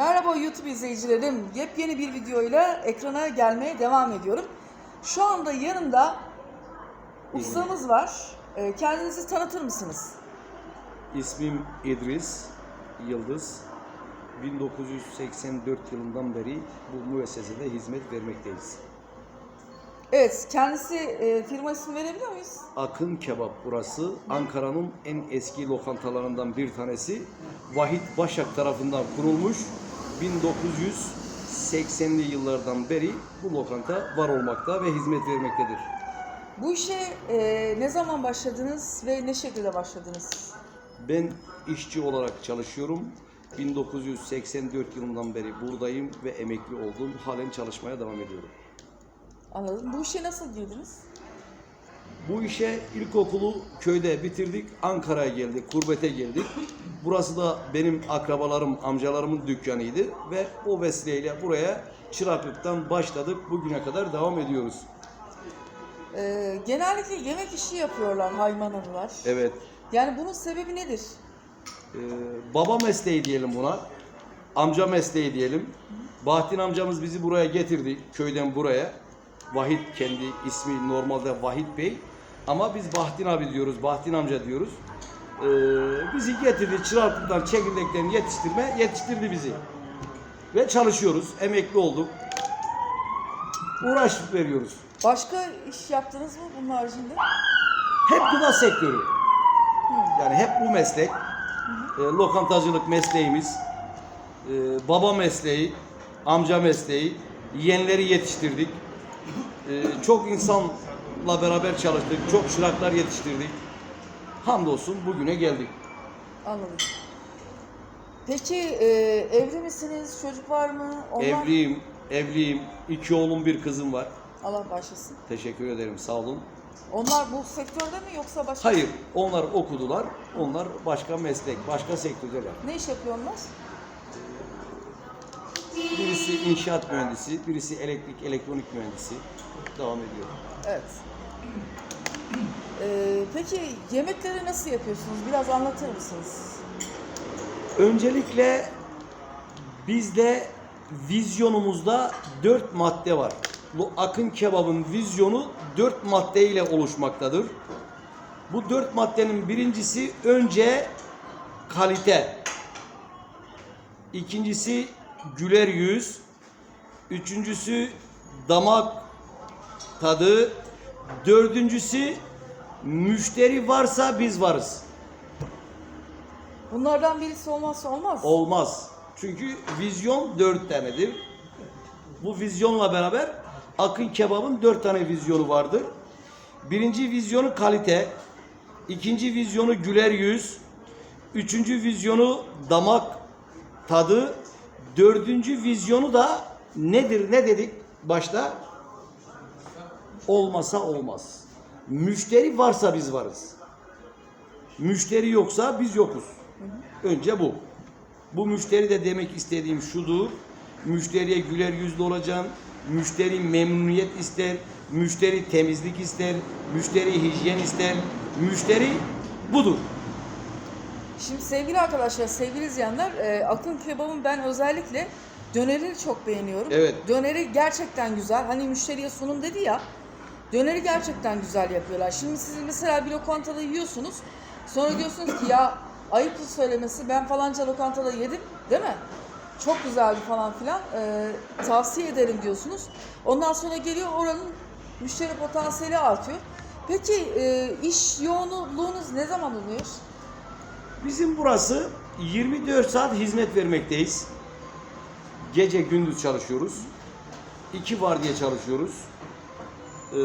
Merhaba YouTube izleyicilerim. Yepyeni bir videoyla ekrana gelmeye devam ediyorum. Şu anda yanımda ustamız var. Ee, Kendinizi tanıtır mısınız? İsmim İdris Yıldız. 1984 yılından beri bu müessesede hizmet vermekteyiz. Evet, kendisi e, firma ismi verebiliyor muyuz? Akın Kebap burası. Ankara'nın en eski lokantalarından bir tanesi. Vahit Başak tarafından kurulmuş. 1980'li yıllardan beri bu lokanta var olmakta ve hizmet vermektedir. Bu işe e, ne zaman başladınız ve ne şekilde başladınız? Ben işçi olarak çalışıyorum. 1984 yılından beri buradayım ve emekli oldum. Halen çalışmaya devam ediyorum. Anladım. Bu işe nasıl girdiniz? Bu işe ilkokulu köyde bitirdik. Ankara'ya geldik, kurbete geldik. Burası da benim akrabalarım, amcalarımın dükkanıydı ve o vesileyle buraya çıraklıktan başladık. Bugüne kadar devam ediyoruz. Ee, genellikle yemek işi yapıyorlar Haymanalılar. Evet. Yani bunun sebebi nedir? Ee, baba mesleği diyelim buna. Amca mesleği diyelim. Bahattin amcamız bizi buraya getirdi. Köyden buraya. Vahit kendi ismi normalde Vahit Bey. Ama biz Bahattin abi diyoruz, Bahattin amca diyoruz. Ee, bizi getirdi, çıraklıktan, çekirdekten yetiştirme, yetiştirdi bizi. Ve çalışıyoruz, emekli olduk. Uğraş veriyoruz. Başka iş yaptınız mı bunun haricinde? Hep gıda sektörü. Yani hep bu meslek. E, lokantacılık mesleğimiz. e, baba mesleği, amca mesleği. Yeğenleri yetiştirdik. E, çok insanla beraber çalıştık. Çok çıraklar yetiştirdik. Hamdolsun bugüne geldik. Anladım. Peki e, evli misiniz? Çocuk var mı? Onlar... Evliyim, evliyim. İki oğlum bir kızım var. Allah başlasın. Teşekkür ederim, sağ olun. Onlar bu sektörde mi yoksa başka? Hayır, onlar okudular. Onlar başka meslek, başka sektördeler. Ne iş yapıyor onlar? Birisi inşaat mühendisi, birisi elektrik, elektronik mühendisi. Devam ediyor. Evet. E, peki yemekleri nasıl yapıyorsunuz? Biraz anlatır mısınız? Öncelikle bizde vizyonumuzda dört madde var. Bu akın kebabın vizyonu dört madde ile oluşmaktadır. Bu dört maddenin birincisi önce kalite. İkincisi güler yüz. Üçüncüsü damak tadı. Dördüncüsü müşteri varsa biz varız. Bunlardan birisi olmazsa olmaz. Olmaz. Çünkü vizyon dört tanedir. Bu vizyonla beraber Akın Kebab'ın dört tane vizyonu vardır. Birinci vizyonu kalite, ikinci vizyonu güler yüz, üçüncü vizyonu damak tadı, dördüncü vizyonu da nedir ne dedik başta? Olmasa olmaz. Müşteri varsa biz varız. Müşteri yoksa biz yokuz. Önce bu. Bu müşteri de demek istediğim şudur. Müşteriye güler yüzlü olacaksın. Müşteri memnuniyet ister. Müşteri temizlik ister. Müşteri hijyen ister. Müşteri budur. Şimdi sevgili arkadaşlar, sevgili izleyenler, e, Akın Kebab'ın ben özellikle dönerini çok beğeniyorum. Evet. Döneri gerçekten güzel. Hani müşteriye sunum dedi ya, döneri gerçekten güzel yapıyorlar. Şimdi siz mesela bir lokantada yiyorsunuz, sonra diyorsunuz ki ya ayıp söylemesi ben falanca lokantada yedim değil mi? Çok güzeldi falan filan. E, tavsiye ederim diyorsunuz. Ondan sonra geliyor oranın müşteri potansiyeli artıyor. Peki e, iş yoğunluğunuz ne zaman oluyor? Bizim burası 24 saat hizmet vermekteyiz. Gece gündüz çalışıyoruz. İki var çalışıyoruz. Ee,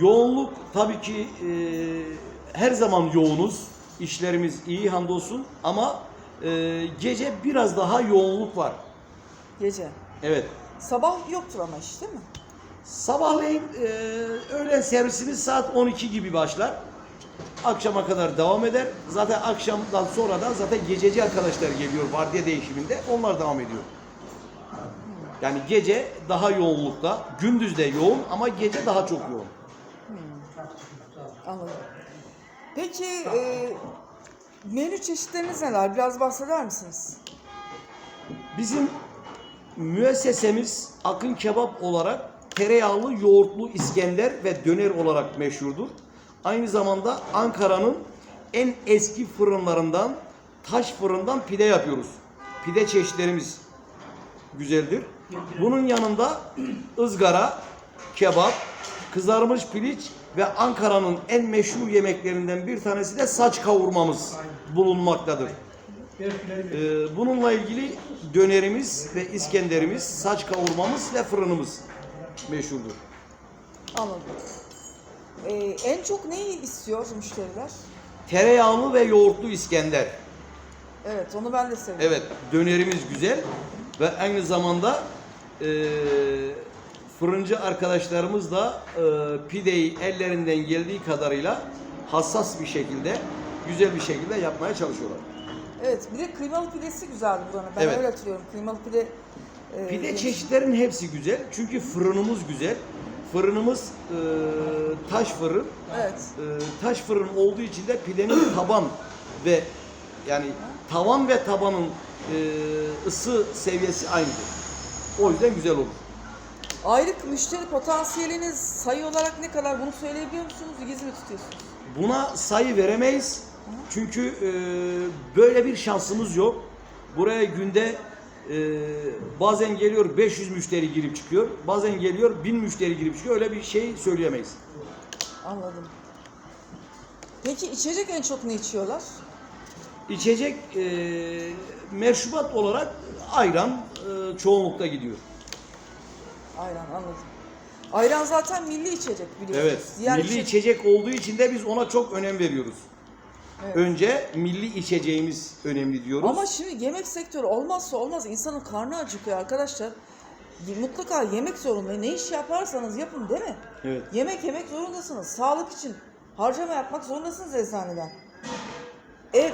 yoğunluk tabii ki e, her zaman yoğunuz. İşlerimiz iyi hamdolsun ama e, gece biraz daha yoğunluk var. Gece. Evet. Sabah yoktur ama iş değil mi? Sabahleyin e, öğlen servisimiz saat 12 gibi başlar. Akşama kadar devam eder. Zaten akşamdan sonra da zaten gececi arkadaşlar geliyor vardiya değişiminde. Onlar devam ediyor. Yani gece daha yoğunlukta, gündüz de yoğun ama gece daha çok yoğun. Anladım. Peki e, menü çeşitleriniz neler? Biraz bahseder misiniz? Bizim müessesemiz Akın Kebap olarak tereyağlı yoğurtlu İskender ve döner olarak meşhurdur. Aynı zamanda Ankara'nın en eski fırınlarından taş fırından pide yapıyoruz. Pide çeşitlerimiz güzeldir. Bunun yanında ızgara, kebap, kızarmış piliç ve Ankara'nın en meşhur yemeklerinden bir tanesi de saç kavurmamız bulunmaktadır. Ee, bununla ilgili dönerimiz ve İskenderimiz, saç kavurmamız ve fırınımız meşhurdur. Anladım. Ee, en çok neyi istiyor müşteriler? Tereyağlı ve yoğurtlu İskender. Evet onu ben de seviyorum. Evet, dönerimiz güzel ve aynı zamanda e, fırıncı arkadaşlarımız da e, pideyi ellerinden geldiği kadarıyla hassas bir şekilde, güzel bir şekilde yapmaya çalışıyorlar. Evet bir de kıymalı pidesi güzeldi buranın. Ben Evet. öyle hatırlıyorum. Kıymalı pide e, Pide yemiş- çeşitlerin hepsi güzel çünkü fırınımız güzel. Fırınımız e, taş fırın. Evet. E, taş fırın olduğu için de pidenin taban ve yani tavan ve tabanın e, ısı seviyesi aynıdır. O yüzden güzel olur. Aylık müşteri potansiyeliniz sayı olarak ne kadar bunu söyleyebiliyor musunuz? Gizli mi tutuyorsunuz? Buna sayı veremeyiz. Çünkü e, böyle bir şansımız yok. Buraya günde e, bazen geliyor 500 müşteri girip çıkıyor. Bazen geliyor 1000 müşteri girip çıkıyor. Öyle bir şey söyleyemeyiz. Anladım. Peki içecek en çok ne içiyorlar? İçecek e, meşrubat olarak ayran e, çoğunlukta gidiyor. Ayran anladım. Ayran zaten milli içecek biliyorsunuz. Evet. Diğer milli içecek- içecek olduğu için de biz ona çok önem veriyoruz. Evet. Önce milli içeceğimiz önemli diyoruz. Ama şimdi yemek sektörü olmazsa olmaz. İnsanın karnı acıkıyor arkadaşlar. Mutlaka yemek zorunda. Ne iş yaparsanız yapın değil mi? Evet. Yemek yemek zorundasınız. Sağlık için harcama yapmak zorundasınız eczaneden. Ev,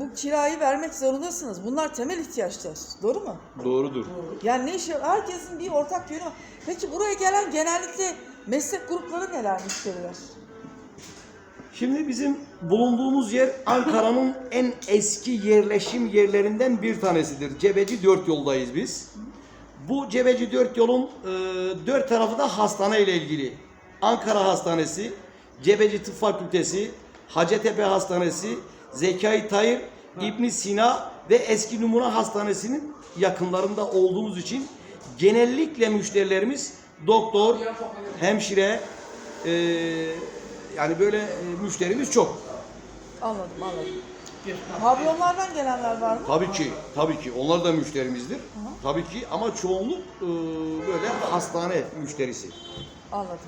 bu kirayı vermek zorundasınız. Bunlar temel ihtiyaçlar. Doğru mu? Doğrudur. Yani ne iş herkesin bir ortak yönü var. Peki buraya gelen genellikle meslek grupları neler müşteriler? Şimdi bizim bulunduğumuz yer Ankara'nın en eski yerleşim yerlerinden bir tanesidir. Cebeci Dört Yol'dayız biz. Bu Cebeci Dört Yol'un e, dört tarafı da hastane ile ilgili. Ankara Hastanesi, Cebeci Tıp Fakültesi, Hacettepe Hastanesi, Zekai Tayır, İbn Sina ve Eski Numuna Hastanesi'nin yakınlarında olduğumuz için genellikle müşterilerimiz doktor, hemşire, e, yani böyle e, müşterimiz çok. Anladım anladım. Pavyonlardan gelenler var mı? Tabii ki, tabii ki. Onlar da müşterimizdir. Tabii ki ama çoğunluk e, böyle hastane müşterisi. Anladım.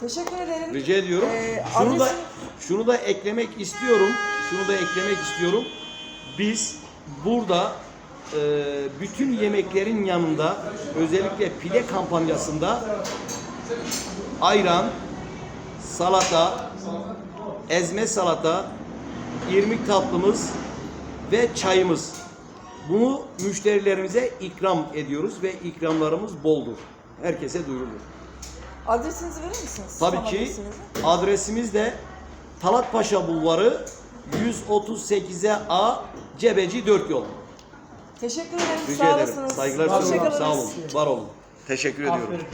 Teşekkür ederim. Rica ediyorum. Ee, şunu da adresin- şunu da eklemek istiyorum. Şunu da eklemek istiyorum. Biz burada e, bütün yemeklerin yanında özellikle pide kampanyasında ayran, salata, ezme salata, irmik tatlımız ve çayımız. Bunu müşterilerimize ikram ediyoruz ve ikramlarımız boldur. Herkese duyurulur. Adresinizi verir misiniz? Tabii Tam ki adresinizi. adresimiz de Talat Paşa Bulvarı 138'e A Cebeci 4 yol. Teşekkür ederim. Rica Sağ ederim. olasınız. Saygılar Hoşça sunuyorum. Sağ olun. Var olun. Teşekkür ediyorum. Aferin.